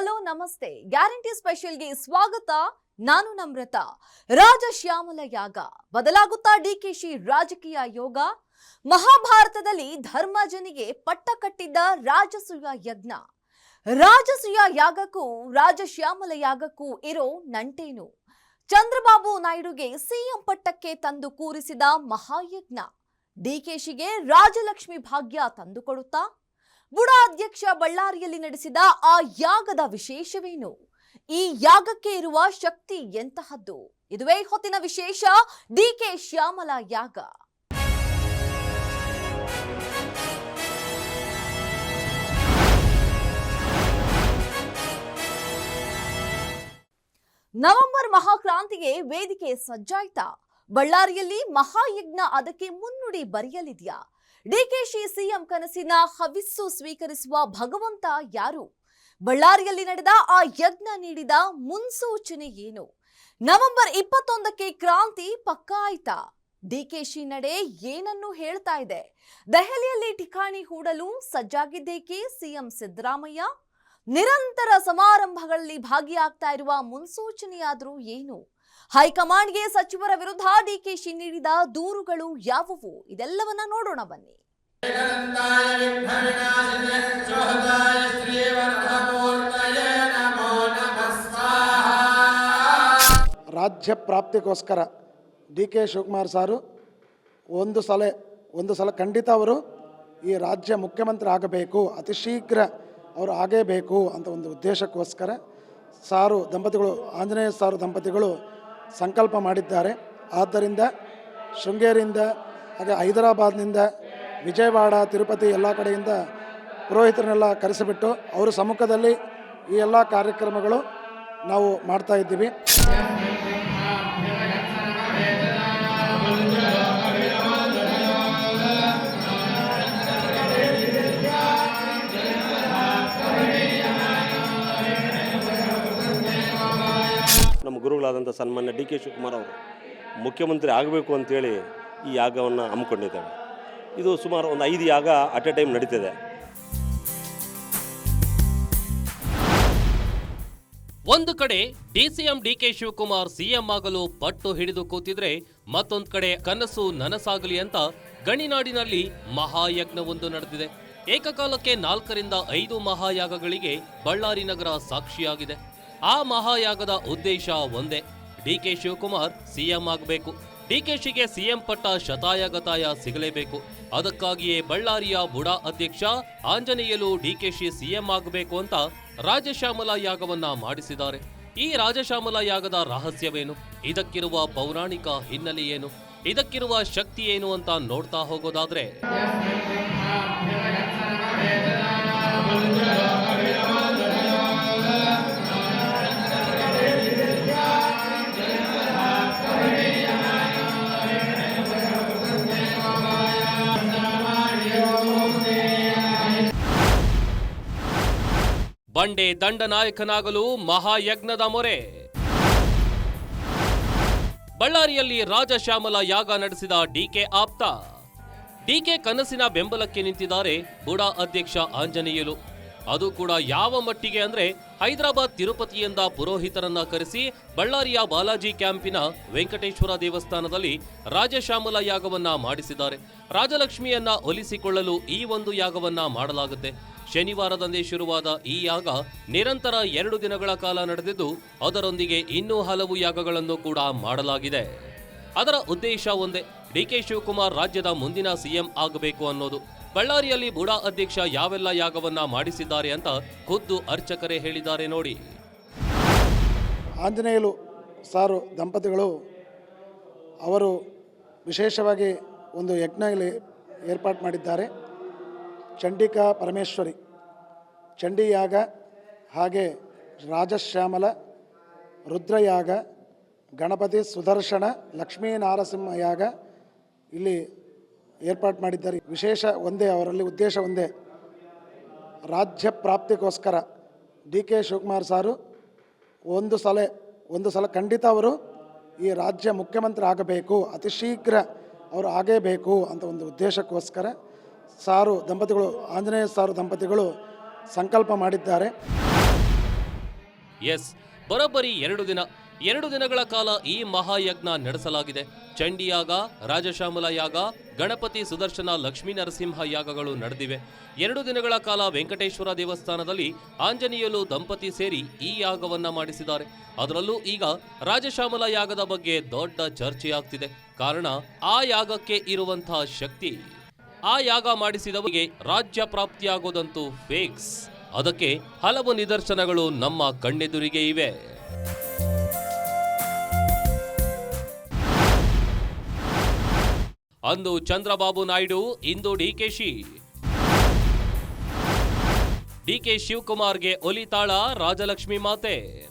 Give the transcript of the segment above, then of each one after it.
Hello, ನಮಸ್ತೆ. Guarantee ಸ್ಪೆಷಲ್ಗೆ ಸ್ವಾಗತ. ನಾನು ನಮ್ರತ. ರಾಜಶ್ಯಾಮಲ ಯಾಗ. ಬದಲಾಗುತ್ತಾ ಡಿಕೆಶಿ ರಾಜಕೀಯ ಯೋಗ? ಮಹಾಭಾರತದಲ್ಲಿ ಧರ್ಮಜನಿಗೆ ಪಟ್ಟ ಕಟ್ಟಿದ್ದ ರಾಜಸೂಯ ಯಜ್ಞ. ರಾಜಸೂಯ ಯಾಗಕ್ಕೂ, ರಾಜಶ್ಯಾಮಲ ಯಾಗಕ್ಕೂ ಇರೋ ನಂಟೇನು. ಚಂದ್ರಬಾಬು ನಾಯ್ಡುಗೆ ಸಿಎಂ ಪಟ್ಟಕ್ಕೆ ತಂದು ಕೂರಿಸಿದ ಮಹಾಯಜ್ಞ. ಡಿಕೆಶಿಗೆ ರಾಜಲಕ್ಷ್ಮಿ ಭಾಗ್ಯ ತಂದುಕೊಡುತ್ತಾ? ಬುಡ ಅಧ್ಯಕ್ಷ ಬಳ್ಳಾರಿಯಲ್ಲಿ ನಡೆಸಿದ ಆ ಯಾಗದ ವಿಶೇಷವೇನು? ಈ ಯಾಗಕ್ಕೆ ಇರುವ ಶಕ್ತಿ ಎಂತಹದ್ದು? ಇದುವೇ ಹೊತ್ತಿನ ವಿಶೇಷ ಡಿ ಕೆ ಶ್ಯಾಮಲ ಯಾಗ. ನವೆಂಬರ್ ಮಹಾಕ್ರಾಂತಿಗೆ ವೇದಿಕೆ ಸಜ್ಜಾಯ್ತಾ? ಬಳ್ಳಾರಿಯಲ್ಲಿ ಮಹಾಯಜ್ಞ ಅದಕ್ಕೆ ಮುನ್ನುಡಿ ಬರೆಯಲಿದೆಯಾ? ಡಿಕೆಶಿ ಸಿಎಂ ಕನಸಿನ ಹವಿಸ್ಸು ಸ್ವೀಕರಿಸುವ ಭಗವಂತ ಯಾರು? ಬಳ್ಳಾರಿಯಲ್ಲಿ ನಡೆದ ಆ ಯಜ್ಞ ನೀಡಿದ ಮುನ್ಸೂಚನೆ ಏನು? ನವೆಂಬರ್ ಇಪ್ಪತ್ತೊಂದಕ್ಕೆ ಕ್ರಾಂತಿ ಪಕ್ಕಾ ಆಯ್ತಾ? ಡಿಕೆಶಿ ನಡೆ ಏನನ್ನು ಹೇಳ್ತಾ ಇದೆ? ದೆಹಲಿಯಲ್ಲಿ ಠಿಕಾಣಿ ಹೂಡಲು ಸಜ್ಜಾಗಿದ್ದೇಕೆ ಸಿಎಂ ಸಿದ್ದರಾಮಯ್ಯ? ನಿರಂತರ ಸಮಾರಂಭಗಳಲ್ಲಿ ಭಾಗಿಯಾಗ್ತಾ ಇರುವ ಮುನ್ಸೂಚನೆಯಾದರೂ ಏನು? ಹೈಕಮಾಂಡ್ಗೆ ಸಚಿವರ ವಿರುದ್ಧ ಡಿಕೆಶಿ ನೀಡಿದ ದೂರುಗಳು ಯಾವುವು? ಇದೆಲ್ಲವನ್ನ ನೋಡೋಣ ಬನ್ನಿ. ರಾಜ್ಯ ಪ್ರಾಪ್ತಿಗೋಸ್ಕರ ಡಿ ಕೆ ಶಿವಕುಮಾರ್ ಸಾರು ಒಂದು ಸಲ ಒಂದು ಸಲ ಖಂಡಿತ ಅವರು ಈ ರಾಜ್ಯ ಮುಖ್ಯಮಂತ್ರಿ ಆಗಬೇಕು, ಅತಿ ಶೀಘ್ರ ಅವರು ಆಗೇಬೇಕು ಅಂತ ಒಂದು ಉದ್ದೇಶಕ್ಕೋಸ್ಕರ ಸಾರು ದಂಪತಿಗಳು, ಆಂಜನೇಯ ಸಾರು ದಂಪತಿಗಳು ಸಂಕಲ್ಪ ಮಾಡಿದ್ದಾರೆ. ಆದ್ದರಿಂದ ಶೃಂಗೇರಿಯಿಂದ, ಹಾಗೆ ಹೈದರಾಬಾದ್ನಿಂದ ವಿಜಯವಾಡ, ತಿರುಪತಿ ಎಲ್ಲ ಕಡೆಯಿಂದ ಪುರೋಹಿತರನ್ನೆಲ್ಲ ಕರೆಸಿಬಿಟ್ಟು ಅವರ ಸಮ್ಮುಖದಲ್ಲಿ ಈ ಎಲ್ಲ ಕಾರ್ಯಕ್ರಮಗಳು ನಾವು ಮಾಡ್ತಾ ಇದ್ದೀವಿ. ಸನ್ಮಾನ್ಯ ಡಿ ಕೆ ಶಿವಕುಮಾರ್ ಅವರು ಮುಖ್ಯಮಂತ್ರಿ ಆಗಬೇಕು ಅಂತೇಳಿ ಈ ಯಾಗವನ್ನು ಹಮ್ಮಿಕೊಂಡಿದ್ದೇವೆ ಇದು ಸುಮಾರು ಒಂದು ಐದು ಯಾಗ ಅಟ್ ಎ ಟೈಮ್ ನಡೀತಿದೆ. ಒಂದು ಕಡೆ ಡಿಸಿಎಂ ಡಿಕೆ ಶಿವಕುಮಾರ್ ಸಿಎಂ ಆಗಲು ಪಟ್ಟು ಹಿಡಿದು ಕೂತಿದ್ರೆ ಮತ್ತೊಂದು ಕಡೆ ಕನಸು ನನಸಾಗಲಿ ಅಂತ ಗಣಿನಾಡಿನಲ್ಲಿ ಮಹಾಯಜ್ಞವೊಂದು ನಡೆದಿದೆ. ಏಕಕಾಲಕ್ಕೆ ನಾಲ್ಕರಿಂದ ಐದು ಮಹಾಯಾಗಗಳಿಗೆ ಬಳ್ಳಾರಿ ನಗರ ಸಾಕ್ಷಿಯಾಗಿದೆ. ಆ ಮಹಾಯಾಗದ ಉದ್ದೇಶ ಒಂದೇ. ಡಿಕೆ ಶಿವಕುಮಾರ್ ಸಿಎಂ ಆಗಬೇಕು. ಡಿಕೆಶಿಗೆ ಸಿಎಂ ಪಟ್ಟ ಶತಾಯಗತಾಯ ಸಿಗಲೇಬೇಕು. ಅದಕ್ಕಾಗಿಯೇ ಬಳ್ಳಾರಿಯ ಬುಡಾ ಅಧ್ಯಕ್ಷ ಆಂಜನೇಯಲು ಡಿಕೆಶಿ ಸಿಎಂ ಆಗಬೇಕು ಅಂತ ರಾಜಶ್ಯಾಮಲ ಯಾಗವನ್ನ ಮಾಡಿಸಿದ್ದಾರೆ. ಈ ರಾಜಶ್ಯಾಮಲ ಯಾಗದ ರಹಸ್ಯವೇನು? ಇದಕ್ಕಿರುವ ಪೌರಾಣಿಕ ಹಿನ್ನೆಲೆ ಏನು? ಇದಕ್ಕಿರುವ ಶಕ್ತಿ ಏನು ಅಂತ ನೋಡ್ತಾ ಹೋಗೋದಾದ್ರೆ ಬಂಡೆ ದಂಡನಾಯಕನಾಗಲು ಮಹಾಯಜ್ಞದ ಮೊರೆ. ಬಳ್ಳಾರಿಯಲ್ಲಿ ರಾಜಶ್ಯಾಮಲ ಯಾಗ ನಡೆಸಿದ ಡಿಕೆ ಆಪ್ತ. ಡಿಕೆ ಕನಸಿನ ಬೆಂಬಲಕ್ಕೆ ನಿಂತಿದ್ದಾರೆ ಬುಡಾ ಅಧ್ಯಕ್ಷ ಆಂಜನೇಯಲು. ಅದು ಕೂಡ ಯಾವ ಮಟ್ಟಿಗೆ ಅಂದ್ರೆ ಹೈದರಾಬಾದ್ ತಿರುಪತಿಯಿಂದ ಪುರೋಹಿತರನ್ನ ಕರೆಸಿ ಬಳ್ಳಾರಿಯ ಬಾಲಾಜಿ ಕ್ಯಾಂಪಿನ ವೆಂಕಟೇಶ್ವರ ದೇವಸ್ಥಾನದಲ್ಲಿ ರಾಜಶ್ಯಾಮಲ ಯಾಗವನ್ನ ಮಾಡಿಸಿದ್ದಾರೆ. ರಾಜಲಕ್ಷ್ಮಿಯನ್ನ ಒಲಿಸಿಕೊಳ್ಳಲು ಈ ಒಂದು ಯಾಗವನ್ನ ಮಾಡಲಾಗುತ್ತೆ. ಶನಿವಾರದಂದೇ ಶುರುವಾದ ಈ ಯಾಗ ನಿರಂತರ ಎರಡು ದಿನಗಳ ಕಾಲ ನಡೆದಿದ್ದು, ಅದರೊಂದಿಗೆ ಇನ್ನೂ ಹಲವು ಯಾಗಗಳನ್ನು ಕೂಡ ಮಾಡಲಾಗಿದೆ. ಅದರ ಉದ್ದೇಶ ಒಂದೇ ಡಿಕೆ ಶಿವಕುಮಾರ್ ರಾಜ್ಯದ ಮುಂದಿನ ಸಿಎಂ ಆಗಬೇಕು ಅನ್ನೋದು. ಬಳ್ಳಾರಿಯಲ್ಲಿ ಬುಡಾ ಅಧ್ಯಕ್ಷ ಯಾವೆಲ್ಲ ಯಾಗವನ್ನ ಮಾಡಿಸಿದ್ದಾರೆ ಅಂತ ಖುದ್ದು ಅರ್ಚಕರೇ ಹೇಳಿದ್ದಾರೆ ನೋಡಿ. ಆಂಜನೇಯಲು ಸಾರು ದಂಪತಿಗಳು, ಅವರು ವಿಶೇಷವಾಗಿ ಒಂದು ಯಜ್ಞ ಇಲ್ಲಿ ಮಾಡಿದ್ದಾರೆ. ಚಂಡಿಕಾ ಪರಮೇಶ್ವರಿ. ಚಂಡಿಯಾಗ ಹಾಗೆ ರಾಜಶ್ಯಾಮಲ, ರುದ್ರಯಾಗ, ಗಣಪತಿ ಸುದರ್ಶನ ಲಕ್ಷ್ಮೀ ನಾರಸಿಂಹಯಾಗ ಇಲ್ಲಿ ಏರ್ಪಾಡು ಮಾಡಿದ್ದಾರೆ. ವಿಶೇಷ ಒಂದೇ, ಅವರಲ್ಲಿ ಉದ್ದೇಶ ಒಂದೇ. ರಾಜ್ಯ ಪ್ರಾಪ್ತಿಗೋಸ್ಕರ ಡಿ ಕೆ ಶಿವಕುಮಾರ್ ಸಾರು ಒಂದು ಸಲ ಒಂದು ಸಲ ಖಂಡಿತ ಅವರು ಈ ರಾಜ್ಯ ಮುಖ್ಯಮಂತ್ರಿ ಆಗಬೇಕು, ಅತಿ ಶೀಘ್ರ ಅವರು ಆಗೇಬೇಕು ಅಂತ ಒಂದು ಉದ್ದೇಶಕ್ಕೋಸ್ಕರ ಸಾರು ದಂಪತಿಗಳು, ಆಂಜನೇಯ ಸಾರು ದಂಪತಿಗಳು ಸಂಕಲ್ಪ ಮಾಡಿದ್ದಾರೆ. ಎಸ್, ಬರೋಬ್ಬರಿ ಎರಡು ದಿನ, ಎರಡು ದಿನಗಳ ಕಾಲ ಈ ಮಹಾಯಜ್ಞ ನಡೆಸಲಾಗಿದೆ. ಚಂಡಿಯಾಗ, ರಾಜಶ್ಯಾಮಲ ಯಾಗ, ಗಣಪತಿ ಸುದರ್ಶನ ಲಕ್ಷ್ಮೀ ನರಸಿಂಹ ಯಾಗಗಳು ನಡೆದಿವೆ. ಎರಡು ದಿನಗಳ ಕಾಲ ವೆಂಕಟೇಶ್ವರ ದೇವಸ್ಥಾನದಲ್ಲಿ ಆಂಜನೇಯಲು ದಂಪತಿ ಸೇರಿ ಈ ಯಾಗವನ್ನ ಮಾಡಿಸಿದ್ದಾರೆ. ಅದರಲ್ಲೂ ಈಗ ರಾಜಶ್ಯಾಮಲ ಯಾಗದ ಬಗ್ಗೆ ದೊಡ್ಡ ಚರ್ಚೆಯಾಗ್ತಿದೆ. ಕಾರಣ, ಆ ಯಾಗಕ್ಕೆ ಇರುವಂತಹ ಶಕ್ತಿ ಆ ಯಾಗ ಮಾಡಿಸಿದವರಿಗೆ ರಾಜ್ಯ ಪ್ರಾಪ್ತಿಯಾಗೋದಂತೂ ಫೇಕ್ಸ್ ಅದಕ್ಕೆ ಹಲವು ನಿದರ್ಶನಗಳು ನಮ್ಮ ಕಣ್ಣೆದುರಿಗೆ ಇವೆ. ಅಂದು ಚಂದ್ರಬಾಬು ನಾಯ್ಡು, ಇಂದು ಡಿಕೆಶಿ ಡಿಕೆ ಶಿವಕುಮಾರ್ಗೆ ಒಲಿತಾಳ ರಾಜಲಕ್ಷ್ಮಿ ಮಾತೆ.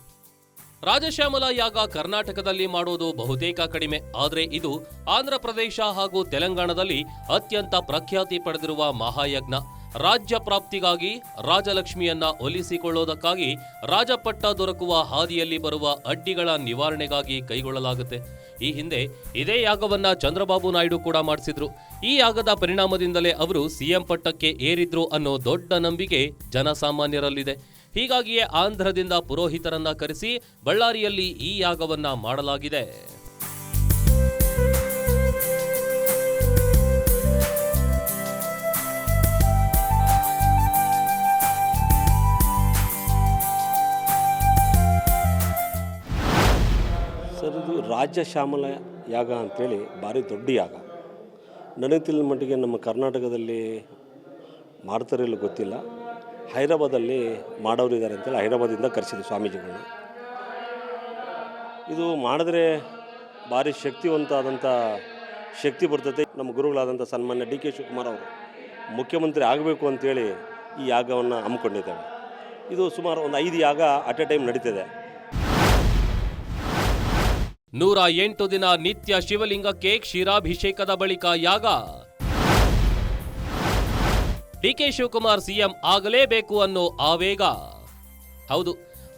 ರಾಜಶ್ಯಾಮಲ ಯಾಗ ಕರ್ನಾಟಕದಲ್ಲಿ ಮಾಡುವುದು ಬಹುತೇಕ ಕಡಿಮೆ, ಆದರೆ ಇದು ಆಂಧ್ರ ಪ್ರದೇಶ ಹಾಗೂ ತೆಲಂಗಾಣದಲ್ಲಿ ಅತ್ಯಂತ ಪ್ರಖ್ಯಾತಿ ಪಡೆದಿರುವ ಮಹಾಯಜ್ಞ. ರಾಜ್ಯ ಪ್ರಾಪ್ತಿಗಾಗಿ ರಾಜಲಕ್ಷ್ಮಿಯನ್ನ ಒಲಿಸಿಕೊಳ್ಳೋದಕ್ಕಾಗಿ ರಾಜಪಟ್ಟ ದೊರಕುವ ಹಾದಿಯಲ್ಲಿ ಬರುವ ಅಡ್ಡಿಗಳ ನಿವಾರಣೆಗಾಗಿ ಕೈಗೊಳ್ಳಲಾಗುತ್ತೆ. ಈ ಹಿಂದೆ ಇದೇ ಯಾಗವನ್ನ ಚಂದ್ರಬಾಬು ನಾಯ್ಡು ಕೂಡ ಮಾಡಿಸಿದ್ರು. ಈ ಯಾಗದ ಪರಿಣಾಮದಿಂದಲೇ ಅವರು ಸಿಎಂ ಪಟ್ಟಕ್ಕೆ ಏರಿದ್ರು ಅನ್ನೋ ದೊಡ್ಡ ನಂಬಿಕೆ ಜನಸಾಮಾನ್ಯರಲ್ಲಿದೆ. ಹೀಗಾಗಿಯೇ ಆಂಧ್ರದಿಂದ ಪುರೋಹಿತರನ್ನ ಕರೆಸಿ ಬಳ್ಳಾರಿಯಲ್ಲಿ ಈ ಯಾಗವನ್ನ ಮಾಡಲಾಗಿದೆ. ಇದು ರಾಜ್ಯ ಶ್ಯಾಮಲ ಯಾಗ ಅಂತೇಳಿ ಭಾರಿ ದೊಡ್ಡ ಯಾಗ. ನನಗೆ ತಿಳಿದ ಮಟ್ಟಿಗೆ ನಮ್ಮ ಕರ್ನಾಟಕದಲ್ಲಿ ಮಾಡ್ತಾರೆ ಇಲ್ಲೋ ಗೊತ್ತಿಲ್ಲ. ಹೈದರಾಬಾದಲ್ಲಿ ಮಾಡೋರು ಇದ್ದಾರೆ ಅಂತೇಳಿ ಹೈದರಾಬಾದಿಂದ ಕರೆಸಿದ್ವಿ ಸ್ವಾಮೀಜಿಗಳನ್ನ. ಇದು ಮಾಡಿದ್ರೆ ಭಾರಿ ಶಕ್ತಿವಂತ ಆದಂಥ ಶಕ್ತಿ ಬರ್ತದೆ ನಮ್ಮ ಗುರುಗಳಾದಂಥ ಸನ್ಮಾನ್ಯ ಡಿ ಕೆ ಶಿವಕುಮಾರ್ ಅವರು ಮುಖ್ಯಮಂತ್ರಿ ಆಗಬೇಕು ಅಂತೇಳಿ ಈ ಯಾಗವನ್ನು ಹಮ್ಮಿಕೊಂಡಿದ್ದೇವೆ ಇದು ಸುಮಾರು ಒಂದು ಐದು ಯಾಗ ಅಟ್ ಎ ಟೈಮ್ ನಡೀತಿದೆ. ನೂರ ಎಂಟು ದಿನ ನಿತ್ಯ ಶಿವಲಿಂಗಕ್ಕೆ ಕ್ಷೀರಾಭಿಷೇಕದ ಬಳಿಕ ಯಾಗ. ಡಿಕೆ ಶಿವಕುಮಾರ್ ಸಿಎಂ ಆಗಲೇಬೇಕು ಅನ್ನೋ ಆವೇಗ. ಹೌದು,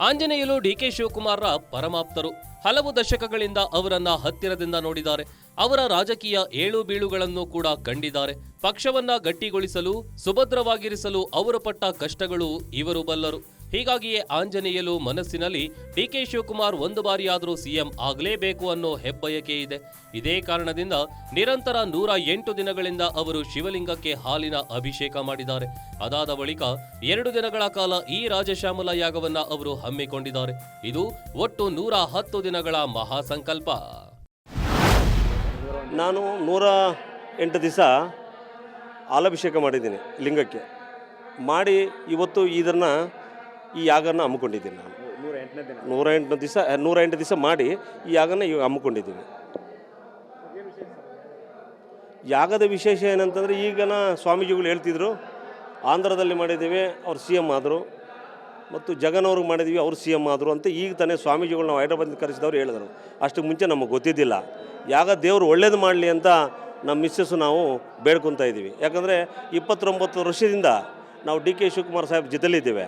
ಆಂಜನೇಯಲು ಡಿಕೆ ಶಿವಕುಮಾರ್ರ ಪರಮಾಪ್ತರು. ಹಲವು ದಶಕಗಳಿಂದ ಅವರನ್ನ ಹತ್ತಿರದಿಂದ ನೋಡಿದ್ದಾರೆ. ಅವರ ರಾಜಕೀಯ ಏಳು ಬೀಳುಗಳನ್ನು ಕೂಡ ಕಂಡಿದ್ದಾರೆ. ಪಕ್ಷವನ್ನ ಗಟ್ಟಿಗೊಳಿಸಲು, ಸುಭದ್ರವಾಗಿರಿಸಲು ಅವರು ಪಟ್ಟ ಕಷ್ಟಗಳು ಇವರು ಬಲ್ಲರು. ಹೀಗಾಗಿಯೇ ಆಂಜನೇಯಲು ಮನಸ್ಸಿನಲ್ಲಿ ಡಿಕೆ ಶಿವಕುಮಾರ್ ಒಂದು ಬಾರಿಯಾದರೂ ಸಿಎಂ ಆಗಲೇಬೇಕು ಅನ್ನೋ ಹೆಬ್ಬಯಕೆ ಇದೆ. ಇದೇ ಕಾರಣದಿಂದ ನಿರಂತರ ನೂರ ಎಂಟು ದಿನಗಳಿಂದ ಅವರು ಶಿವಲಿಂಗಕ್ಕೆ ಹಾಲಿನ ಅಭಿಷೇಕ ಮಾಡಿದ್ದಾರೆ. ಅದಾದ ಬಳಿಕ ಎರಡು ದಿನಗಳ ಕಾಲ ಈ ರಾಜಶ್ಯಾಮಲ ಯಾಗವನ್ನ ಅವರು ಹಮ್ಮಿಕೊಂಡಿದ್ದಾರೆ. ಇದು ಒಟ್ಟು ನೂರ ಹತ್ತು ದಿನಗಳ ಮಹಾಸಂಕಲ್ಪ. ನಾನು ನೂರ ಎಂಟು ದಿವಸ ಹಾಲಭಿಷೇಕ ಮಾಡಿದ್ದೀನಿ ಲಿಂಗಕ್ಕೆ. ಮಾಡಿ ಇವತ್ತು ಇದನ್ನು ಈ ಯಾಗನ ಹಮ್ಮಿಕೊಂಡಿದ್ದೀನಿ ನಾನು. ನೂರ ಎಂಟನೇ ದಿನ. ನೂರ ಎಂಟು ದಿವಸ ನೂರ ಎಂಟು ದಿವಸ ಮಾಡಿ ಈ ಯಾಗನ ಇವಾಗ ಹಮ್ಮಿಕೊಂಡಿದ್ದೀವಿ ಯಾಗದ ವಿಶೇಷ ಏನಂತಂದರೆ ಈಗನ ಸ್ವಾಮೀಜಿಗಳು ಹೇಳ್ತಿದ್ರು ಆಂಧ್ರದಲ್ಲಿ ಮಾಡಿದ್ದೀವಿ ಅವ್ರು ಸಿ ಎಂ ಆದರು ಮತ್ತು ಜಗನ್ ಅವ್ರಿಗೆ ಮಾಡಿದ್ವಿ ಅವ್ರು ಸಿ ಎಂ ಆದರು ಅಂತ ಈಗ ತಾನೇ ಸ್ವಾಮೀಜಿಗಳು ನಾವು ಹೈದ್ರಾಬಾದ್ ಕರೆಸಿದವ್ರು ಹೇಳಿದರು. ಅಷ್ಟು ಮುಂಚೆ ನಮಗೆ ಗೊತ್ತಿದ್ದಿಲ್ಲ. ಯಾಗ ದೇವರು ಒಳ್ಳೇದು ಮಾಡಲಿ ಅಂತ ನಮ್ಮ ಮಿಸ್ಸಸ್ಸು ನಾವು ಬೇಡ್ಕೊತಾ ಇದ್ದೀವಿ. ಯಾಕಂದರೆ ಇಪ್ಪತ್ತೊಂಬತ್ತು ವರ್ಷದಿಂದ ನಾವು ಡಿ ಕೆ ಶಿವಕುಮಾರ್ ಸಾಹೇಬ್ ಜೊತೆಲಿದ್ದೇವೆ.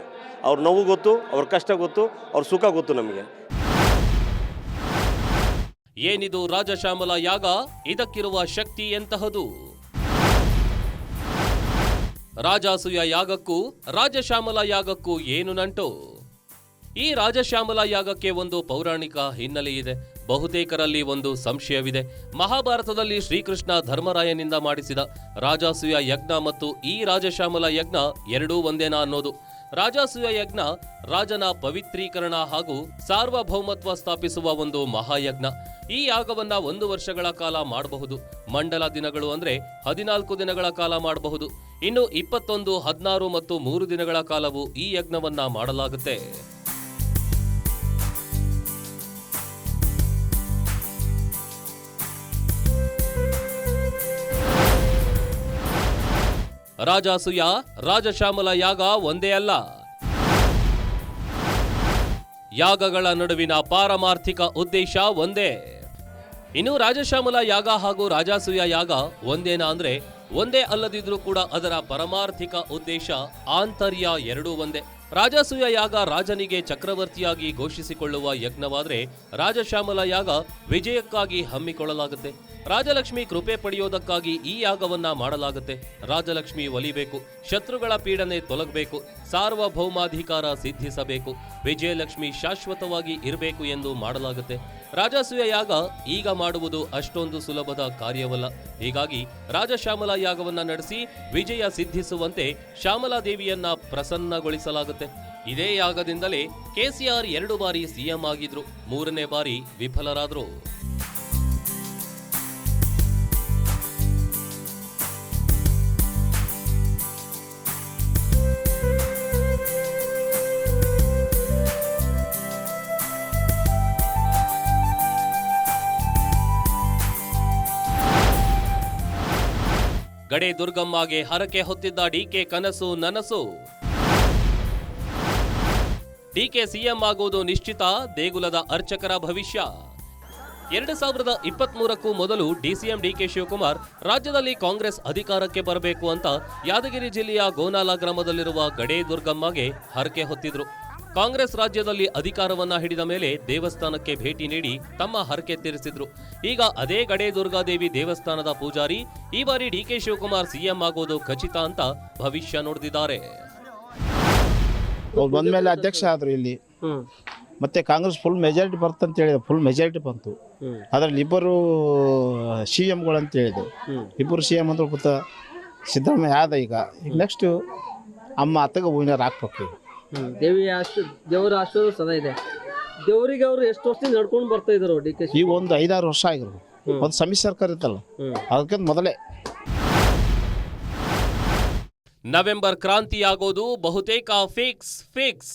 ಅವ್ರ ನೋವು ಗೊತ್ತು, ಅವ್ರ ಕಷ್ಟ ಗೊತ್ತು, ಅವ್ರ ಸುಖ ಗೊತ್ತು ನಮಗೆ. ಏನಿದು ರಾಜಶ್ಯಾಮಲ ಯಾಗ? ಇದಕ್ಕಿರುವ ಶಕ್ತಿ ಎಂತಹದು? ರಾಜಾಸುಯ ಯಾಗಕ್ಕೂ, ರಾಜಶ್ಯಾಮಲ ಯಾಗಕ್ಕೂ ಏನು ನಂಟು? ಈ ರಾಜಶ್ಯಾಮಲ ಯಾಗಕ್ಕೆ ಒಂದು ಪೌರಾಣಿಕ ಹಿನ್ನೆಲೆ ಇದೆ. ಬಹುತೇಕರಲ್ಲಿ ಒಂದು ಸಂಶಯವಿದೆ. ಮಹಾಭಾರತದಲ್ಲಿ ಶ್ರೀಕೃಷ್ಣ ಧರ್ಮರಾಯನಿಂದ ಮಾಡಿಸಿದ ರಾಜಾಸುಯ ಯಜ್ಞ ಮತ್ತು ಈ ರಾಜಶ್ಯಾಮಲ ಯಜ್ಞ ಎರಡೂ ಒಂದೇನಾ ಅನ್ನೋದು. ರಾಜಾಸುಯ ಯಜ್ಞ ರಾಜನ ಪವಿತ್ರೀಕರಣ ಹಾಗೂ ಸಾರ್ವಭೌಮತ್ವ ಸ್ಥಾಪಿಸುವ ಒಂದು ಮಹಾಯಜ್ಞ. ಈ ಯಾಗವನ್ನ ಒಂದು ವರ್ಷಗಳ ಕಾಲ ಮಾಡಬಹುದು. ಮಂಡಲ ದಿನಗಳು ಅಂದ್ರೆ ಹದಿನಾಲ್ಕು ದಿನಗಳ ಕಾಲ ಮಾಡಬಹುದು. ಇನ್ನು ಇಪ್ಪತ್ತೊಂದು, ಹದಿನಾರು ಮತ್ತು ಮೂರು ದಿನಗಳ ಕಾಲವು ಈ ಯಜ್ಞವನ್ನ ಮಾಡಲಾಗುತ್ತೆ. ರಾಜಾಸುಯ ರಾಜಶ್ಯಾಮಲ ಯಾಗ ಒಂದೇ ಅಲ್ಲ. ಯಾಗಗಳ ನಡುವಿನ ಪಾರಮಾರ್ಥಿಕ ಉದ್ದೇಶ ಒಂದೇ. ಇನ್ನು ರಾಜಶ್ಯಾಮಲ ಯಾಗ ಹಾಗೂ ರಾಜಾಸೂಯ ಯಾಗ ಒಂದೇನಾ ಅಂದ್ರೆ ಒಂದೇ ಅಲ್ಲದಿದ್ರೂ ಕೂಡ ಅದರ ಪರಮಾರ್ಥಿಕ ಉದ್ದೇಶ ಆಂತರ್ಯ ಎರಡೂ ಒಂದೇ. ರಾಜಸೂಯ ಯಾಗ ರಾಜನಿಗೆ ಚಕ್ರವರ್ತಿಯಾಗಿ ಘೋಷಿಸಿಕೊಳ್ಳುವ ಯಜ್ಞವಾದರೆ ರಾಜಶ್ಯಾಮಲ ಯಾಗ ವಿಜಯಕ್ಕಾಗಿ ಹಮ್ಮಿಕೊಳ್ಳಲಾಗುತ್ತೆ. ರಾಜಲಕ್ಷ್ಮಿ ಕೃಪೆ ಪಡೆಯೋದಕ್ಕಾಗಿ ಈ ಯಾಗವನ್ನ ಮಾಡಲಾಗುತ್ತೆ. ರಾಜಲಕ್ಷ್ಮಿ ಒಲಿಬೇಕು, ಶತ್ರುಗಳ ಪೀಡನೆ ತೊಲಗಬೇಕು, ಸಾರ್ವಭೌಮಾಧಿಕಾರ ಸಿದ್ಧಿಸಬೇಕು, ವಿಜಯಲಕ್ಷ್ಮಿ ಶಾಶ್ವತವಾಗಿ ಇರಬೇಕು ಎಂದು ಮಾಡಲಾಗುತ್ತೆ. ರಾಜಸೂಯ ಯಾಗ ಈಗ ಮಾಡುವುದು ಅಷ್ಟೊಂದು ಸುಲಭದ ಕಾರ್ಯವಲ್ಲ. ಹೀಗಾಗಿ ರಾಜಶ್ಯಾಮಲ ಯಾಗವನ್ನ ನಡೆಸಿ ವಿಜಯ ಸಿದ್ಧಿಸುವಂತೆ ಶ್ಯಾಮಲಾ ದೇವಿಯನ್ನ ಇದೇ ಯಾಗದಿಂದಲೇ ಕೆಸಿಆರ್ ಎರಡು ಬಾರಿ ಸಿಎಂ ಆಗಿದ್ರು, ಮೂರನೇ ಬಾರಿ ವಿಫಲರಾದ್ರು. ಗಡೆ ದುರ್ಗಮ್ಮಗೆ ಹರಕೆ ಹೊತ್ತಿದ್ದ ಡಿಕೆ ಕನಸು ನನಸು. ಡಿಕೆ ಸಿಎಂ ಆಗುವುದು ನಿಶ್ಚಿತ, ದೇಗುಲದ ಅರ್ಚಕರ ಭವಿಷ್ಯ. ಎರಡು ಸಾವಿರದ ಇಪ್ಪತ್ತ್ ಮೂರಕ್ಕೂ ಮೊದಲು ಡಿಸಿಎಂ ಡಿಕೆ ಶಿವಕುಮಾರ್ ರಾಜ್ಯದಲ್ಲಿ ಕಾಂಗ್ರೆಸ್ ಅಧಿಕಾರಕ್ಕೆ ಬರಬೇಕು ಅಂತ ಯಾದಗಿರಿ ಜಿಲ್ಲೆಯ ಗೋನಾಲ ಗ್ರಾಮದಲ್ಲಿರುವ ಗಡೇ ದುರ್ಗಮ್ಮಗೆ ಹರಕೆ ಹೊತ್ತಿದ್ರು. ಕಾಂಗ್ರೆಸ್ ರಾಜ್ಯದಲ್ಲಿ ಅಧಿಕಾರವನ್ನ ಹಿಡಿದ ಮೇಲೆ ದೇವಸ್ಥಾನಕ್ಕೆ ಭೇಟಿ ನೀಡಿ ತಮ್ಮ ಹರಕೆ ತೀರಿಸಿದ್ರು. ಈಗ ಅದೇ ಗಡೇ ದುರ್ಗಾದೇವಿ ದೇವಸ್ಥಾನದ ಪೂಜಾರಿ ಈ ಬಾರಿ ಡಿಕೆ ಶಿವಕುಮಾರ್ ಸಿಎಂ ಆಗೋದು ಖಚಿತ ಅಂತ ಭವಿಷ್ಯ ನುಡಿದಿದ್ದಾರೆ. ಅವ್ರು ಬಂದ್ಮೇಲೆ ಅಧ್ಯಕ್ಷ ಆದ್ರು ಇಲ್ಲಿ. ಮತ್ತೆ ಕಾಂಗ್ರೆಸ್ ಫುಲ್ ಮೆಜಾರಿಟಿ ಬರ್ತಂತ ಹೇಳಿದೆ ಫುಲ್ ಮೆಜಾರಿಟಿ ಬಂತು. ಅದರಲ್ಲಿ ಇಬ್ಬರು ಸಿ ಎಮ್ಗಳು ಅಂತ ಹೇಳಿದೆ ಇಬ್ಬರು ಸಿ ಎಂ ಅಂದ್ರೆ ಗೊತ್ತ? ಸಿದ್ದರಾಮಯ್ಯ ಆದ ಈಗ. ಈಗ ನೆಕ್ಸ್ಟ್ ಅಮ್ಮ ಅತ್ತಗ ಹೂವಿನ ಹಾಕ್ಬೇಕು. ದೇವಿ ಅಷ್ಟು ದೇವರ ಆಶೀರ್ವಾದ ಸದಾ ಇದೆ. ದೇವರಿಗೆ ಅವರು ಎಷ್ಟು ವರ್ಷದಿಂದ ನಡ್ಕೊಂಡು ಬರ್ತಾ ಇದ್ರು ಡಿ ಕೆ ಈಗ ಒಂದು ಐದಾರು ವರ್ಷ ಆಗಿರ್ಬೋದು ಒಂದು ಸಮ್ಮಿಶ್ರ ಸರ್ಕಾರ ಇತ್ತಲ್ಲ. ಅದಕ್ಕಿಂತ ಮೊದಲೇ. ನವೆಂಬರ್ ಕ್ರಾಂತಿಯಾಗೋದು ಬಹುತೇಕ ಫಿಕ್ಸ್ ಫಿಕ್ಸ್.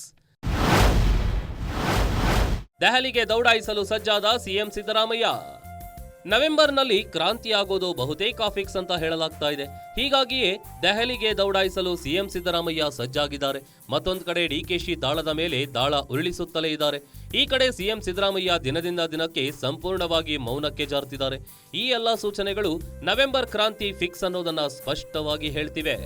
ದೆಹಲಿಗೆ ದೌಡಾಯಿಸಲು ಸಜ್ಜಾದ ಸಿಎಂ ಸಿದ್ದರಾಮಯ್ಯ. ನವೆಂಬರ್ನಲ್ಲಿ ಕ್ರಾಂತಿಯಾಗೋದು ಬಹುತೇಕ ಫಿಕ್ಸ್ ಅಂತ ಹೇಳಲಾಗ್ತಾ ಇದೆ. ಹೀಗಾಗಿಯೇ ದೆಹಲಿಗೆ ದೌಡಾಯಿಸಲು ಸಿಎಂ ಸಿದ್ದರಾಮಯ್ಯ ಸಜ್ಜಾಗಿದ್ದಾರೆ. ಮತ್ತೊಂದು ಕಡೆ ಡಿಕೆಶಿ ದಾಳದ ಮೇಲೆ ದಾಳ ಉರುಳಿಸುತ್ತಲೇ ಇದ್ದಾರೆ. ಈ ಕಡೆ ಸಿಎಂ ಸಿದ್ದರಾಮಯ್ಯ ದಿನದಿಂದ ದಿನಕ್ಕೆ ಸಂಪೂರ್ಣವಾಗಿ ಮೌನಕ್ಕೆ ಜಾರುತ್ತಿದ್ದಾರೆ. ಈ ಎಲ್ಲಾ ಸೂಚನೆಗಳು ನವೆಂಬರ್ ಕ್ರಾಂತಿ ಫಿಕ್ಸ್ ಅನ್ನೋದನ್ನ ಸ್ಪಷ್ಟವಾಗಿ ಹೇಳ್ತಿವೆ.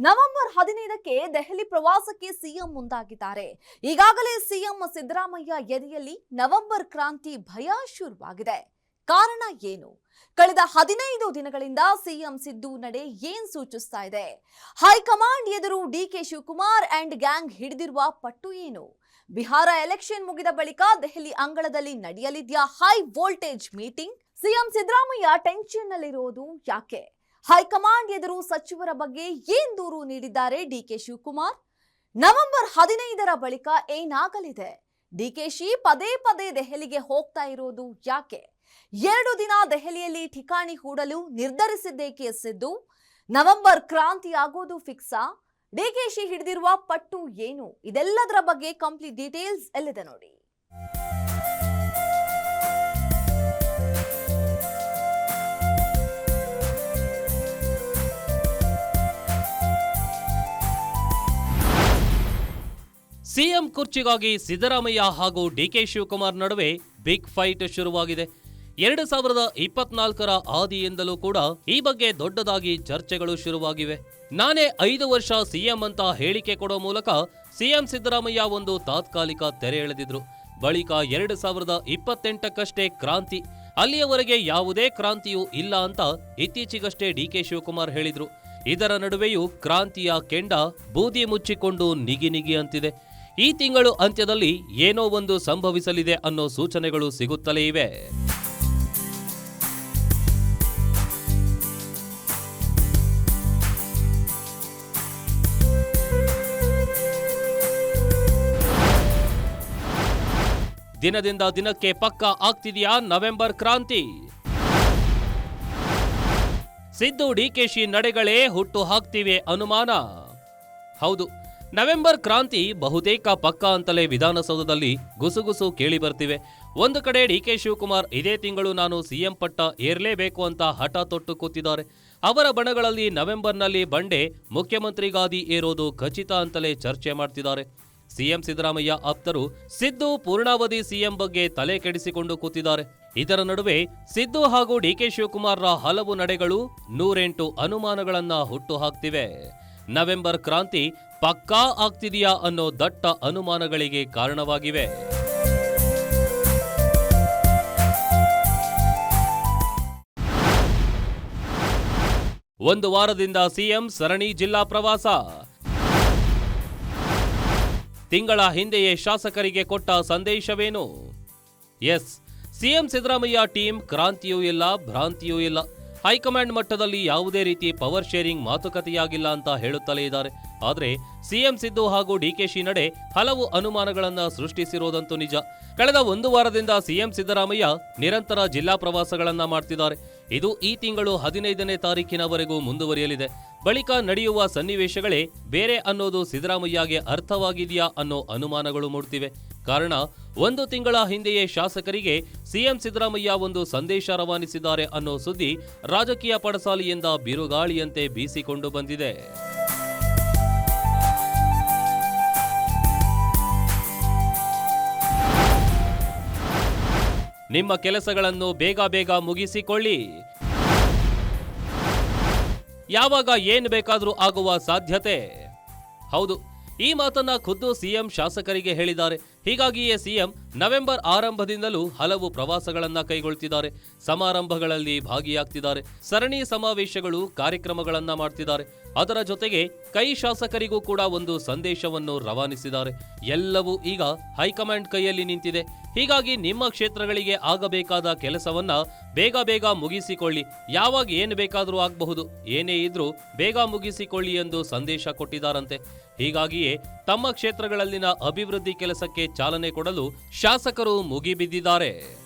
ನವೆಂಬರ್ ಹದಿನೈದಕ್ಕೆ ದೆಹಲಿ ಪ್ರವಾಸಕ್ಕೆ ಸಿಎಂ ಮುಂದಾಗಿದ್ದಾರೆ. ಈಗಾಗಲೇ ಸಿಎಂ ಸಿದ್ದರಾಮಯ್ಯ ಎದೆಯಲ್ಲಿ ನವೆಂಬರ್ ಕ್ರಾಂತಿ ಭಯ ಶುರುವಾಗಿದೆ. ಕಾರಣ ಏನು? ಕಳೆದ ಹದಿನೈದು ದಿನಗಳಿಂದ ಸಿಎಂ ಸಿದ್ದು ನಡೆ ಏನ್ ಸೂಚಿಸ್ತಾ ಇದೆ? ಹೈಕಮಾಂಡ್ ಎದುರು ಡಿಕೆ ಶಿವಕುಮಾರ್ ಅಂಡ್ ಗ್ಯಾಂಗ್ ಹಿಡಿದಿರುವ ಪಟ್ಟು ಏನು? ಬಿಹಾರ ಎಲೆಕ್ಷನ್ ಮುಗಿದ ಬಳಿಕ ದೆಹಲಿ ಅಂಗಳದಲ್ಲಿ ನಡೆಯಲಿದ್ಯಾ high voltage meeting? CM Siddaramaiah tension ನಲ್ಲಿರೋದು ಯಾಕೆ? ಹೈಕಮಾಂಡ್ ಎದುರು ಸಚಿವರ ಬಗ್ಗೆ ಏನ್ ದೂರು ನೀಡಿದ್ದಾರೆ ಡಿಕೆ ಶಿವಕುಮಾರ್? ನವೆಂಬರ್ ಹದಿನೈದರ ಬಳಿಕ ಏನಾಗಲಿದೆ? ಡಿಕೆಶಿ ಪದೇ ಪದೇ ದೆಹಲಿಗೆ ಹೋಗ್ತಾ ಇರೋದು ಯಾಕೆ? ಎರಡು ದಿನ ದೆಹಲಿಯಲ್ಲಿ ಠಿಕಾಣಿ ಹೂಡಲು ನಿರ್ಧರಿಸಿದ್ದೇಕೆ ಸಿದ್ದು ನವೆಂಬರ್ ಕ್ರಾಂತಿ ಆಗೋದು ಫಿಕ್ಸಾ? ಡಿಕೆಶಿ ಹಿಡಿದಿರುವ ಪಟ್ಟು ಏನು? ಇದೆಲ್ಲದರ ಬಗ್ಗೆ ಕಂಪ್ಲೀಟ್ ಡೀಟೇಲ್ಸ್ ಎಲ್ಲಿದೆ ನೋಡಿ. ಸಿಎಂ ಕುರ್ಚಿಗಾಗಿ ಸಿದ್ದರಾಮಯ್ಯ ಹಾಗೂ ಡಿಕೆ ಶಿವಕುಮಾರ್ ನಡುವೆ ಬಿಗ್ ಫೈಟ್ ಶುರುವಾಗಿದೆ. ಎರಡು ಸಾವಿರದ ಇಪ್ಪತ್ನಾಲ್ಕರ ಆದಿಯಿಂದಲೂ ಕೂಡ ಈ ಬಗ್ಗೆ ದೊಡ್ಡದಾಗಿ ಚರ್ಚೆಗಳು ಶುರುವಾಗಿವೆ. ನಾನೇ ಐದು ವರ್ಷ ಸಿಎಂ ಅಂತ ಹೇಳಿಕೆ ಕೊಡೋ ಮೂಲಕ ಸಿಎಂ ಸಿದ್ದರಾಮಯ್ಯ ಒಂದು ತಾತ್ಕಾಲಿಕ ತೆರೆ ಎಳೆದಿದ್ರು. ಬಳಿಕ ಎರಡು ಸಾವಿರದ ಇಪ್ಪತ್ತೆಂಟಕ್ಕಷ್ಟೇ ಕ್ರಾಂತಿ. ಅಲ್ಲಿಯವರೆಗೆ ಯಾವುದೇ ಕ್ರಾಂತಿಯೂ ಇಲ್ಲ ಅಂತ ಇತ್ತೀಚೆಗಷ್ಟೇ ಡಿಕೆ ಶಿವಕುಮಾರ್ ಹೇಳಿದ್ರು. ಇದರ ನಡುವೆಯೂ ಕ್ರಾಂತಿಯ ಕೆಂಡ ಬೂದಿ ಮುಚ್ಚಿಕೊಂಡು ನಿಗಿ ನಿಗಿ ಅಂತಿದೆ. ಈ ತಿಂಗಳು ಅಂತ್ಯದಲ್ಲಿ ಏನೋ ಒಂದು ಸಂಭವಿಸಲಿದೆ ಅನ್ನೋ ಸೂಚನೆಗಳು ಸಿಗುತ್ತಲೇ ಇವೆ. ದಿನದಿಂದ ದಿನಕ್ಕೆ ಪಕ್ಕ ಆಗ್ತಿದೆಯಾ ನವೆಂಬರ್ ಕ್ರಾಂತಿ? ಸಿದ್ದು ಡಿಕೆಶಿ ನಡೆಗಳೇ ಹುಟ್ಟು ಹಾಕ್ತಿವೆ ಅನುಮಾನ. ಹೌದು, ನವೆಂಬರ್ ಕ್ರಾಂತಿ ಬಹುತೇಕ ಪಕ್ಕ ಅಂತಲೇ ವಿಧಾನಸೌಧದಲ್ಲಿ ಗುಸುಗುಸು ಕೇಳಿ ಬರ್ತಿವೆ. ಒಂದು ಕಡೆ ಡಿ ಕೆ ಶಿವಕುಮಾರ್, ಇದೇ ತಿಂಗಳು ನಾನು ಸಿಎಂ ಪಟ್ಟ ಏರ್ಲೇಬೇಕು ಅಂತ ಹಠ ತೊಟ್ಟು ಕೂತಿದ್ದಾರೆ. ಅವರ ಬಣಗಳಲ್ಲಿ ನವೆಂಬರ್ನಲ್ಲಿ ಬಂಡೆ ಮುಖ್ಯಮಂತ್ರಿಗಾದಿ ಏರೋದು ಖಚಿತ ಅಂತಲೇ ಚರ್ಚೆ ಮಾಡ್ತಿದ್ದಾರೆ. ಸಿಎಂ ಸಿದ್ದರಾಮಯ್ಯ ಆಪ್ತರು ಸಿದ್ದು ಪೂರ್ಣಾವಧಿ ಸಿಎಂ ಬಗ್ಗೆ ತಲೆ ಕೆಡಿಸಿಕೊಂಡು ಕೂತಿದ್ದಾರೆ. ಇದರ ನಡುವೆ ಸಿದ್ದು ಹಾಗೂ ಡಿಕೆ ಶಿವಕುಮಾರ್ರ ಹಲವು ನಡೆಗಳು ನೂರೆಂಟು ಅನುಮಾನಗಳನ್ನ ಹುಟ್ಟು ಹಾಕ್ತಿವೆ ನವೆಂಬರ್ ಕ್ರಾಂತಿ ಪಕ್ಕಾ ಆಗ್ತಿದೆಯಾ ಅನ್ನೋ ದಟ್ಟ ಅನುಮಾನಗಳಿಗೆ ಕಾರಣವಾಗಿವೆ. ಒಂದು ವಾರದಿಂದ ಸಿಎಂ ಸರಣಿ ಜಿಲ್ಲಾ ಪ್ರವಾಸ. ತಿಂಗಳ ಹಿಂದೆಯೇ ಶಾಸಕರಿಗೆ ಕೊಟ್ಟ ಸಂದೇಶವೇನು? ಎಸ್, ಸಿಎಂ ಸಿದ್ದರಾಮಯ್ಯ ಟೀಮ್ ಕ್ರಾಂತಿಯೂ ಇಲ್ಲ, ಭ್ರಾಂತಿಯೂ ಇಲ್ಲ. ಹೈಕಮಾಂಡ್ ಮಟ್ಟದಲ್ಲಿ ಯಾವುದೇ ರೀತಿ ಪವರ್ ಶೇರಿಂಗ್ ಮಾತುಕತೆಯಾಗಿಲ್ಲ ಅಂತ ಹೇಳುತ್ತಲೇ ಇದ್ದಾರೆ. ಆದರೆ, ಸಿಎಂ ಸಿದ್ದು ಹಾಗೂ ಡಿಕೆಶಿ ನಡೆ ಹಲವು ಅನುಮಾನಗಳನ್ನು ಸೃಷ್ಟಿಸಿರುವುದಂತೂ ನಿಜ. ಕಳೆದ ಒಂದು ವಾರದಿಂದ ಸಿಎಂ ಸಿದ್ದರಾಮಯ್ಯ ನಿರಂತರ ಜಿಲ್ಲಾ ಪ್ರವಾಸಗಳನ್ನು ಮಾಡ್ತಿದ್ದಾರೆ. ಇದು ಈ ತಿಂಗಳು ಹದಿನೈದನೇ ತಾರೀಕಿನವರೆಗೂ ಮುಂದುವರಿಯಲಿದೆ. ಬಳಿಕ ನಡೆಯುವ ಸನ್ನಿವೇಶಗಳೇ ಬೇರೆ ಅನ್ನೋದು ಸಿದ್ದರಾಮಯ್ಯಗೆ ಅರ್ಥವಾಗಿದೆಯಾ ಅನ್ನೋ ಅನುಮಾನಗಳು ಮೂಡ್ತಿವೆ. ಕಾರಣ, ಒಂದು ತಿಂಗಳ ಹಿಂದೆಯೇ ಶಾಸಕರಿಗೆ ಸಿಎಂ ಸಿದ್ದರಾಮಯ್ಯ ಒಂದು ಸಂದೇಶ ರವಾನಿಸಿದ್ದಾರೆ ಅನ್ನೋ ಸುದ್ದಿ ರಾಜಕೀಯ ಪಡಸಾಲಿಯಿಂದ ಬಿರುಗಾಳಿಯಂತೆ ಬೀಸಿಕೊಂಡು ಬಂದಿದೆ. ನಿಮ್ಮ ಕೆಲಸಗಳನ್ನು ಬೇಗ ಬೇಗ ಮುಗಿಸಿಕೊಳ್ಳಿ. ಯಾವಾಗ ಏನ್ ಬೇಕಾದರೂ ಆಗುವ ಸಾಧ್ಯತೆ. ಹೌದು, ಈ ಮಾತನ್ನ ಖುದ್ದು ಸಿಎಂ ಶಾಸಕರಿಗೆ ಹೇಳಿದ್ದಾರೆ. ಹೀಗಾಗಿಯೇ ಸಿಎಂ ನವೆಂಬರ್ ಆರಂಭದಿಂದಲೂ ಹಲವು ಪ್ರವಾಸಗಳನ್ನ ಕೈಗೊಳ್ತಿದ್ದಾರೆ. ಸಮಾರಂಭಗಳಲ್ಲಿ ಭಾಗಿಯಾಗ್ತಿದ್ದಾರೆ. ಸರಣಿ ಸಮಾವೇಶಗಳು, ಕಾರ್ಯಕ್ರಮಗಳನ್ನ ಮಾಡ್ತಿದ್ದಾರೆ. ಅದರ ಜೊತೆಗೆ ಕೈ ಶಾಸಕರಿಗೂ ಕೂಡ ಒಂದು ಸಂದೇಶವನ್ನು ರವಾನಿಸಿದ್ದಾರೆ. ಎಲ್ಲವೂ ಈಗ ಹೈಕಮಾಂಡ್ ಕೈಯಲ್ಲಿ ನಿಂತಿದೆ. ಹೀಗಾಗಿ ನಿಮ್ಮ ಕ್ಷೇತ್ರಗಳಿಗೆ ಆಗಬೇಕಾದ ಕೆಲಸವನ್ನ ಬೇಗ ಬೇಗ ಮುಗಿಸಿಕೊಳ್ಳಿ. ಯಾವಾಗ ಏನು ಬೇಕಾದರೂ ಆಗಬಹುದು. ಏನೇ ಇದ್ರೂ ಬೇಗ ಮುಗಿಸಿಕೊಳ್ಳಿ ಎಂದು ಸಂದೇಶ ಕೊಟ್ಟಿದ್ದಾರಂತೆ. ಹೀಗಾಗಿಯೇ ತಮ್ಮ ಕ್ಷೇತ್ರಗಳಲ್ಲಿನ ಅಭಿವೃದ್ಧಿ ಕೆಲಸಕ್ಕೆ ಚಾಲನೆ ಕೊಡಲು ಶಾಸಕರು ಮುಗಿಬಿದ್ದಿದ್ದಾರೆ.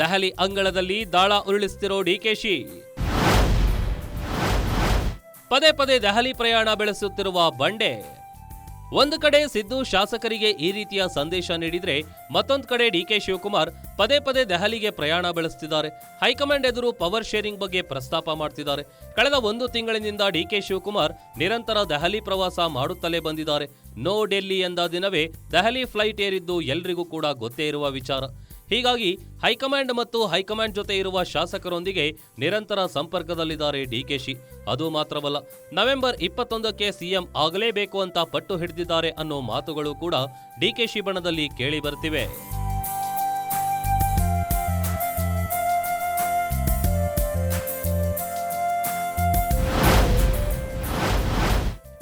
ದೆಹಲಿ ಅಂಗಳದಲ್ಲಿ ದಾಳ ಉರುಳಿಸುತ್ತಿರೋ ಡಿಕೆಶಿ ಪದೇ ಪದೇ ದೆಹಲಿ ಪ್ರಯಾಣ ಬೆಳೆಸುತ್ತಿರುವ ಬಂಡೆ. ಒಂದು ಕಡೆ ಸಿದ್ದು ಶಾಸಕರಿಗೆ ಈ ರೀತಿಯ ಸಂದೇಶ ನೀಡಿದರೆ ಮತ್ತೊಂದು ಕಡೆ ಡಿಕೆ ಶಿವಕುಮಾರ್ ಪದೇ ಪದೇ ದೆಹಲಿಗೆ ಪ್ರಯಾಣ ಬೆಳೆಸ್ತಿದ್ದಾರೆ. ಹೈಕಮಾಂಡ್ ಎದುರು ಪವರ್ ಶೇರಿಂಗ್ ಬಗ್ಗೆ ಪ್ರಸ್ತಾಪ ಮಾಡ್ತಿದ್ದಾರೆ. ಕಳೆದ ಒಂದು ತಿಂಗಳಿನಿಂದ ಡಿಕೆ ಶಿವಕುಮಾರ್ ನಿರಂತರ ದೆಹಲಿ ಪ್ರವಾಸ ಮಾಡುತ್ತಲೇ ಬಂದಿದ್ದಾರೆ. ನೋ ಡೆಲ್ಲಿ ಎಂದ ದಿನವೇ ದೆಹಲಿ ಫ್ಲೈಟ್ ಏರಿದ್ದು ಎಲ್ರಿಗೂ ಕೂಡ ಗೊತ್ತೇ ಇರುವ ವಿಚಾರ. ಹೀಗಾಗಿ ಹೈಕಮಾಂಡ್ ಮತ್ತು ಹೈಕಮಾಂಡ್ ಜೊತೆ ಇರುವ ಶಾಸಕರೊಂದಿಗೆ ನಿರಂತರ ಸಂಪರ್ಕದಲ್ಲಿದ್ದಾರೆ ಡಿಕೆಶಿ ಅದು ಮಾತ್ರವಲ್ಲ, ನವೆಂಬರ್ ಇಪ್ಪತ್ತೊಂದಕ್ಕೆ ಸಿಎಂ ಆಗಲೇಬೇಕು ಅಂತ ಪಟ್ಟು ಹಿಡಿದಿದ್ದಾರೆ ಅನ್ನೋ ಮಾತುಗಳು ಕೂಡ ಡಿಕೆಶಿ ಬಣದಲ್ಲಿ ಕೇಳಿ ಬರ್ತಿವೆ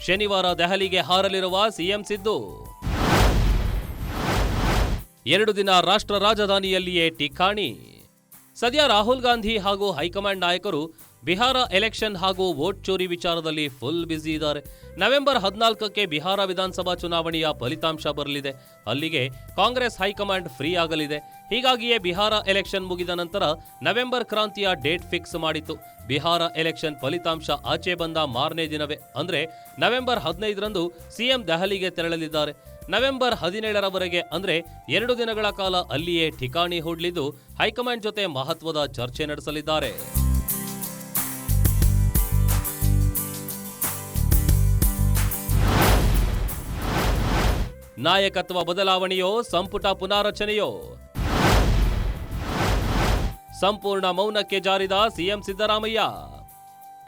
ಶನಿವಾರ ದೆಹಲಿಗೆ ಹಾರಲಿರುವ ಸಿಎಂ ಸಿದ್ದು ಎರಡು ದಿನ ರಾಷ್ಟ್ರ ರಾಜಧಾನಿಯಲ್ಲಿಯೇ ಠಿಕಾಣಿ. ಸದ್ಯ ರಾಹುಲ್ ಗಾಂಧಿ ಹಾಗೂ ಹೈಕಮಾಂಡ್ ನಾಯಕರು ಬಿಹಾರ ಎಲೆಕ್ಷನ್ ಹಾಗೂ ವೋಟ್ ಚೋರಿ ವಿಚಾರದಲ್ಲಿ ಫುಲ್ ಬ್ಯುಸಿ ಇದ್ದಾರೆ. ನವೆಂಬರ್ ಹದಿನಾಲ್ಕಕ್ಕೆ ಬಿಹಾರ ವಿಧಾನಸಭಾ ಚುನಾವಣೆಯ ಫಲಿತಾಂಶ ಬರಲಿದೆ. ಅಲ್ಲಿಗೆ ಕಾಂಗ್ರೆಸ್ ಹೈಕಮಾಂಡ್ ಫ್ರೀ ಆಗಲಿದೆ. ಹೀಗಾಗಿಯೇ ಬಿಹಾರ ಎಲೆಕ್ಷನ್ ಮುಗಿದ ನಂತರ ನವೆಂಬರ್ ಕ್ರಾಂತಿಯ ಡೇಟ್ ಫಿಕ್ಸ್ ಮಾಡಿತ್ತು. ಬಿಹಾರ ಎಲೆಕ್ಷನ್ ಫಲಿತಾಂಶ ಆಚೆ ಬಂದ ಮಾರನೇ ದಿನವೇ. ಅಂದ್ರೆ ನವೆಂಬರ್ ಹದಿನೈದರಂದು ಸಿಎಂ ದೆಹಲಿಗೆ ತೆರಳಲಿದ್ದಾರೆ. ನವೆಂಬರ್ ಹದಿನೇಳರವರೆಗೆ ಅಂದರೆ ಎರಡು ದಿನಗಳ ಕಾಲ ಅಲ್ಲಿಯೇ ಠಿಕಾಣಿ ಹೂಡಲಿದ್ದು ಹೈಕಮಾಂಡ್ ಜೊತೆ ಮಹತ್ವದ ಚರ್ಚೆ ನಡೆಸಲಿದ್ದಾರೆ. ನಾಯಕತ್ವ ಬದಲಾವಣೆಯೋ, ಸಂಪುಟ ಪುನಾರಚನೆಯೋ? ಸಂಪೂರ್ಣ ಮೌನಕ್ಕೆ ಜಾರಿದ ಸಿಎಂ ಸಿದ್ದರಾಮಯ್ಯ?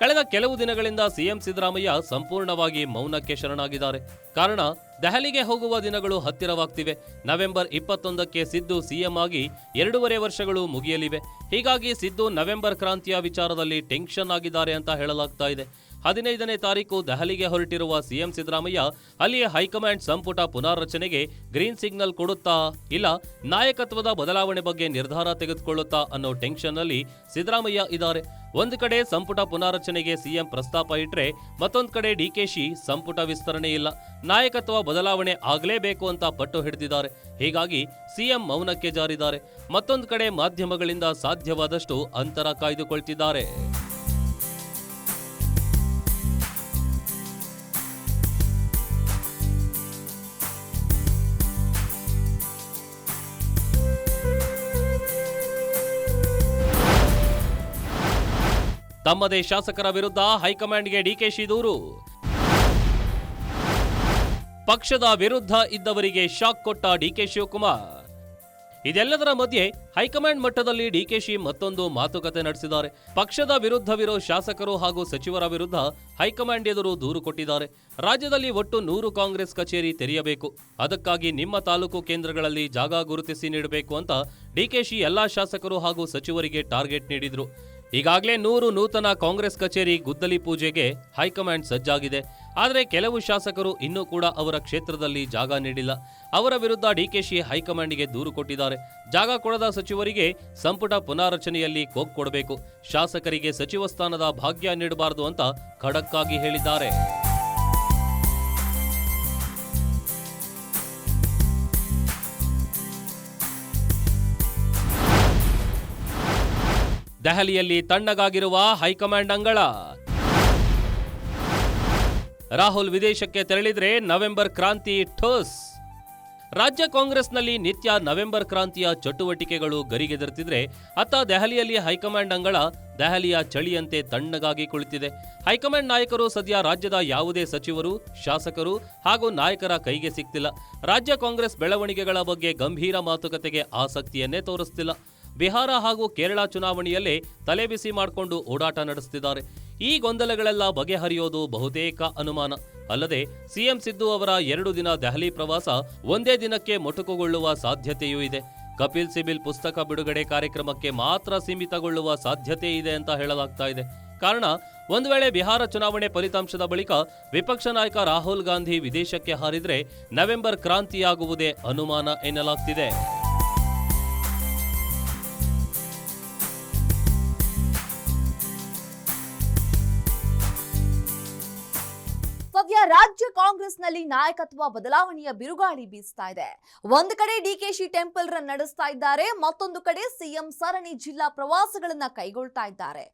ಕಳೆದ ಕೆಲವು ದಿನಗಳಿಂದ ಸಿಎಂ ಸಿದ್ದರಾಮಯ್ಯ ಸಂಪೂರ್ಣವಾಗಿ ಮೌನಕ್ಕೆ ಶರಣಾಗಿದ್ದಾರೆ. ಕಾರಣ ದೆಹಲಿಗೆ ಹೋಗುವ ದಿನಗಳು ಹತ್ತಿರವಾಗ್ತಿವೆ. ನವೆಂಬರ್ ಇಪ್ಪತ್ತೊಂದಕ್ಕೆ ಸಿದ್ದು ಸಿಎಂ ಆಗಿ ಎರಡೂವರೆ ವರ್ಷಗಳು ಮುಗಿಯಲಿವೆ. ಹೀಗಾಗಿ ಸಿದ್ದು ನವೆಂಬರ್ ಕ್ರಾಂತಿಯ ವಿಚಾರದಲ್ಲಿ ಟೆನ್ಷನ್ ಆಗಿದ್ದಾರೆ ಅಂತ ಹೇಳಲಾಗ್ತಾ ಇದೆ. ಹದಿನೈದನೇ ತಾರೀಕು ದೆಹಲಿಗೆ ಹೊರಟಿರುವ ಸಿಎಂ ಸಿದ್ದರಾಮಯ್ಯ, ಅಲ್ಲಿಯ ಹೈಕಮಾಂಡ್ ಸಂಪುಟ ಪುನಾರಚನೆಗೆ ಗ್ರೀನ್ ಸಿಗ್ನಲ್ ಕೊಡುತ್ತಾ ಇಲ್ಲ, ನಾಯಕತ್ವದ ಬದಲಾವಣೆ ಬಗ್ಗೆ ನಿರ್ಧಾರ ತೆಗೆದುಕೊಳ್ಳುತ್ತಾ ಅನ್ನೋ ಟೆನ್ಷನ್ ಅಲ್ಲಿ ಸಿದ್ದರಾಮಯ್ಯ ಇದ್ದಾರೆ. ಒಂದು ಕಡೆ ಸಂಪುಟ ಪುನಾರಚನೆಗೆ ಸಿಎಂ ಪ್ರಸ್ತಾಪ ಇಟ್ಟರೆ ಮತ್ತೊಂದು ಕಡೆ ಡಿಕೆಶಿ ಸಂಪುಟ ವಿಸ್ತರಣೆ ಇಲ್ಲ. ನಾಯಕತ್ವ ಬದಲಾವಣೆ ಆಗಲೇಬೇಕು ಅಂತ ಪಟ್ಟು ಹಿಡಿದಿದ್ದಾರೆ. ಹೀಗಾಗಿ ಸಿಎಂ ಮೌನಕ್ಕೆ ಜಾರಿದ್ದಾರೆ. ಮತ್ತೊಂದು ಕಡೆ ಮಾಧ್ಯಮಗಳಿಂದ ಸಾಧ್ಯವಾದಷ್ಟು ಅಂತರ ಕಾಯ್ದುಕೊಳ್ತಿದ್ದಾರೆ. ತಮ್ಮದೇ ಶಾಸಕರ ವಿರುದ್ಧ ಹೈಕಮಾಂಡ್ಗೆ ಡಿಕೆಶಿ ದೂರು ಪಕ್ಷದ ವಿರುದ್ಧ ಇದ್ದವರಿಗೆ ಶಾಕ್ ಕೊಟ್ಟ ಡಿಕೆ ಶಿವಕುಮಾರ್. ಇದೆಲ್ಲದರ ಮಧ್ಯೆ ಹೈಕಮಾಂಡ್ ಮಟ್ಟದಲ್ಲಿ ಡಿಕೆಶಿ ಮತ್ತೊಂದು ಮಾತುಕತೆ ನಡೆಸಿದ್ದಾರೆ. ಪಕ್ಷದ ವಿರುದ್ಧವಿರೋ ಶಾಸಕರು ಹಾಗೂ ಸಚಿವರ ವಿರುದ್ಧ ಹೈಕಮಾಂಡ್ ಎದುರು ದೂರು ಕೊಟ್ಟಿದ್ದಾರೆ. ರಾಜ್ಯದಲ್ಲಿ ಒಟ್ಟು ನೂರು ಕಾಂಗ್ರೆಸ್ ಕಚೇರಿ ತೆರೆಯಬೇಕು. ಅದಕ್ಕಾಗಿ ನಿಮ್ಮ ತಾಲೂಕು ಕೇಂದ್ರಗಳಲ್ಲಿ ಜಾಗ ಗುರುತಿಸಿ ನೀಡಬೇಕು ಅಂತ ಡಿಕೆಶಿ ಎಲ್ಲಾ ಶಾಸಕರು ಹಾಗೂ ಸಚಿವರಿಗೆ ಟಾರ್ಗೆಟ್ ನೀಡಿದ್ರು. ಈಗಾಗಲೇ ನೂರು ನೂತನ ಕಾಂಗ್ರೆಸ್ ಕಚೇರಿ ಗುದ್ದಲಿ ಪೂಜೆಗೆ ಹೈಕಮಾಂಡ್ ಸಜ್ಜಾಗಿದೆ. ಆದರೆ ಕೆಲವು ಶಾಸಕರು ಇನ್ನೂ ಕೂಡ ಅವರ ಕ್ಷೇತ್ರದಲ್ಲಿ ಜಾಗ ನೀಡಿಲ್ಲ. ಅವರ ವಿರುದ್ಧ ಡಿಕೆಶಿ ಹೈಕಮಾಂಡ್ಗೆ ದೂರು ಕೊಟ್ಟಿದ್ದಾರೆ. ಜಾಗ ಕೊಡದ ಸಚಿವರಿಗೆ ಸಂಪುಟ ಪುನಾರಚನೆಯಲ್ಲಿ ಕೊಕ್ ಕೊಡಬೇಕು. ಶಾಸಕರಿಗೆ ಸಚಿವ ಸ್ಥಾನದ ಭಾಗ್ಯ ನೀಡಬಾರದು ಅಂತ ಖಡಕ್ಕಾಗಿ ಹೇಳಿದ್ದಾರೆ. ದೆಹಲಿಯಲ್ಲಿ ತಣ್ಣಗಾಗಿರುವ ಹೈಕಮಾಂಡ್ ಅಂಗಳ. ರಾಹುಲ್ ವಿದೇಶಕ್ಕೆ ತೆರಳಿದ್ರೆ ನವೆಂಬರ್ ಕ್ರಾಂತಿ ಠೋಸ್. ರಾಜ್ಯ ಕಾಂಗ್ರೆಸ್ನಲ್ಲಿ ನಿತ್ಯ ನವೆಂಬರ್ ಕ್ರಾಂತಿಯ ಚಟುವಟಿಕೆಗಳು ಗರಿಗೆದರುತ್ತಿದ್ರೆ ಅತ್ತ ದೆಹಲಿಯಲ್ಲಿ ಹೈಕಮಾಂಡ್ ಅಂಗಳ ದೆಹಲಿಯ ಚಳಿಯಂತೆ ತಣ್ಣಗಾಗಿ ಕುಳಿತಿದೆ. ಹೈಕಮಾಂಡ್ ನಾಯಕರು ಸದ್ಯ ರಾಜ್ಯದ ಯಾವುದೇ ಸಚಿವರು, ಶಾಸಕರು ಹಾಗೂ ನಾಯಕರ ಕೈಗೆ ಸಿಗ್ತಿಲ್ಲ ರಾಜ್ಯ ಕಾಂಗ್ರೆಸ್ ಬೆಳವಣಿಗೆಗಳ ಬಗ್ಗೆ ಗಂಭೀರ ಮಾತುಕತೆಗೆ ಆಸಕ್ತಿಯನ್ನೇ ತೋರಿಸ್ತಿಲ್ಲ. ಬಿಹಾರ ಹಾಗೂ ಕೇರಳ ಚುನಾವಣೆಯಲ್ಲೇ ತಲೆಬಿಸಿ ಮಾಡಿಕೊಂಡು ಓಡಾಟ ನಡೆಸುತ್ತಿದ್ದಾರೆ. ಈ ಗೊಂದಲಗಳೆಲ್ಲ ಬಗೆಹರಿಯೋದು ಬಹುತೇಕ ಅನುಮಾನ. ಅಲ್ಲದೆ ಸಿಎಂ ಸಿದ್ದು ಅವರ ಎರಡು ದಿನ ದೆಹಲಿ ಪ್ರವಾಸ ಒಂದೇ ದಿನಕ್ಕೆ ಮೊಟಕುಗೊಳ್ಳುವ ಸಾಧ್ಯತೆಯೂ ಇದೆ. ಕಪಿಲ್ ಸಿಬಿಲ್ ಪುಸ್ತಕ ಬಿಡುಗಡೆ ಕಾರ್ಯಕ್ರಮಕ್ಕೆ ಮಾತ್ರ ಸೀಮಿತಗೊಳ್ಳುವ ಸಾಧ್ಯತೆ ಇದೆ ಅಂತ ಹೇಳಲಾಗ್ತಾ ಇದೆ. ಕಾರಣ, ಒಂದು ವೇಳೆ ಬಿಹಾರ ಚುನಾವಣೆ ಫಲಿತಾಂಶದ ಬಳಿಕ ವಿಪಕ್ಷ ನಾಯಕ ರಾಹುಲ್ ಗಾಂಧಿ ವಿದೇಶಕ್ಕೆ ಹಾರಿದ್ರೆ ನವೆಂಬರ್ ಕ್ರಾಂತಿಯಾಗುವುದೇ ಅನುಮಾನ ಎನ್ನಲಾಗ್ತಿದೆ. ಸದ್ಯ ರಾಜ್ಯ ಕಾಂಗ್ರೆಸ್ನಲ್ಲಿ ನಾಯಕತ್ವ ಬದಲಾವಣೆಯ ಬಿರುಗಾಳಿ ಬೀಸ್ತಾ ಇದೆ. ಒಂದು ಕಡೆ ಡಿಕೆಶಿ ಟೆಂಪಲ್ ರನ್ ನಡೆಸ್ತಾ ಇದ್ದಾರೆ, ಮತ್ತೊಂದು ಕಡೆ ಸಿಎಂ ಸರಣಿ ಜಿಲ್ಲಾ ಪ್ರವಾಸಗಳನ್ನ ಕೈಗೊಳ್ತಾ ಇದ್ದಾರೆ.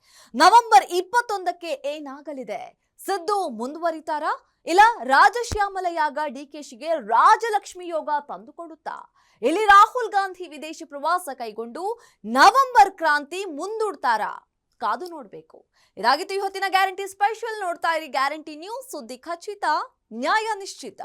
ನವೆಂಬರ್ ಇಪ್ಪತ್ತೊಂದಕ್ಕೆ ಏನಾಗಲಿದೆ? ಸಿದ್ದು ಮುಂದುವರಿತಾರಾ? ಇಲ್ಲ ರಾಜಶ್ಯಾಮಲಯಾಗ ಡಿಕೆಶಿಗೆ ರಾಜಲಕ್ಷ್ಮಿ ಯೋಗ ತಂದುಕೊಡುತ್ತಾ? ಇಲ್ಲಿ ರಾಹುಲ್ ಗಾಂಧಿ ವಿದೇಶಿ ಪ್ರವಾಸ ಕೈಗೊಂಡು ನವೆಂಬರ್ ಕ್ರಾಂತಿ ಮುಂದೂಡ್ತಾರಾ? ಕಾದು ನೋಡಬೇಕು. ಇದಾಗಿತ್ತು ಇವತ್ತಿನ ಗ್ಯಾರಂಟಿ ಸ್ಪೆಷಲ್. ನೋಡ್ತಾ ಇರಿ ಗ್ಯಾರಂಟಿ ನ್ಯೂಸ್. ಸುದ್ದಿ ಖಚಿತ ನ್ಯಾಯ ನಿಶ್ಚಿತ.